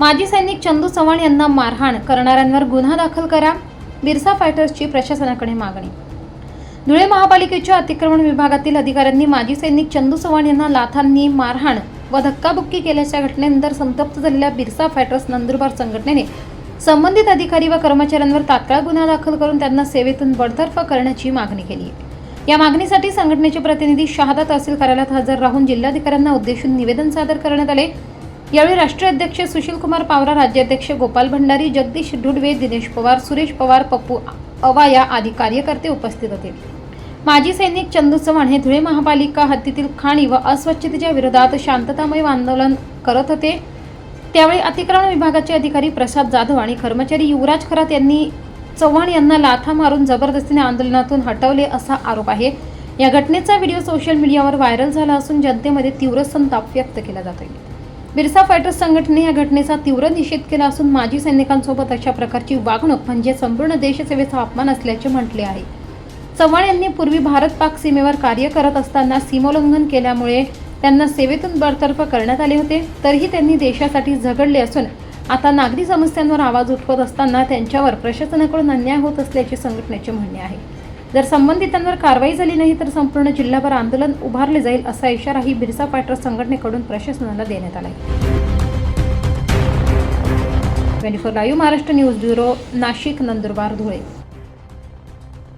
माजी सैनिक चंदू चव्हाण यांना मारहाण. करणाऱ्यांवर गुन्हा दाखल करा. बिरसा फायटर्सची प्रशासनाकडे मागणी. धुळे महापालिकेच्या अतिक्रमण विभागातील अधिकाऱ्यांनी माजी सैनिक चंदू चव्हाण यांना लाथांनी मारहाण व धक्काबुक्की केल्याच्या घटनेनंतर संतप्त झालेल्या बिरसा फायटर्स नंदुरबार संघटनेने संबंधित अधिकारी व कर्मचाऱ्यांवर तात्काळ गुन्हा दाखल करून त्यांना सेवेतून बडतर्फ करण्याची मागणी केली. या मागणीसाठी संघटनेचे प्रतिनिधी शहादा तहसील कार्यालयात हजर राहून जिल्हाधिकाऱ्यांना उद्देशून निवेदन सादर करण्यात आले. यावेळी राष्ट्रीय अध्यक्ष सुशीलकुमार पावरा राज्याध्यक्ष गोपाल भंडारी जगदीश ढुडवे दिनेश पवार सुरेश पवार पप्पू अवाया आदी कार्यकर्ते उपस्थित होते. माजी सैनिक चंदू चव्हाण हे धुळे महापालिका हद्दीतील खाणी व अस्वच्छतेच्या विरोधात शांततामय आंदोलन करत होते. त्यावेळी अतिक्रमण विभागाचे अधिकारी प्रसाद जाधव आणि कर्मचारी युवराज खरात यांनी चव्हाण यांना लाथा मारून जबरदस्तीने आंदोलनातून हटवले असा आरोप आहे. या घटनेचा व्हिडिओ सोशल मीडियावर व्हायरल झाला असून जनतेमध्ये तीव्र संताप व्यक्त केला जात आहे बिरसा फायटर्स संघटनेने या घटनेचा तीव्र निषेध केला असून माजी सैनिकांसोबत अशा प्रकारची वागणूक म्हणजे संपूर्ण देशसेवेचा अपमान असल्याचे म्हटले आहे. चव्हाण यांनी पूर्वी भारत पाक सीमेवर कार्य करत असताना सीमोल्लंघन केल्यामुळे त्यांना सेवेतून बडतर्फ करण्यात आले होते. तरीही त्यांनी देशासाठी झगडले असून आता नागरी समस्यांवर आवाज उठवत असताना त्यांच्यावर प्रशासनाकडून अन्याय होत असल्याचे संघटनेचे म्हणणे आहे. जर संबंधितांवर कारवाई झाली नाही तर संपूर्ण जिल्हाभर आंदोलन उभारले जाईल असा इशाराही बिरसा फायटर संघटनेकडून प्रशासनाला देण्यात आला आहे twenty four live Maharashtra news bureau Nashik Nandurbar Dhule.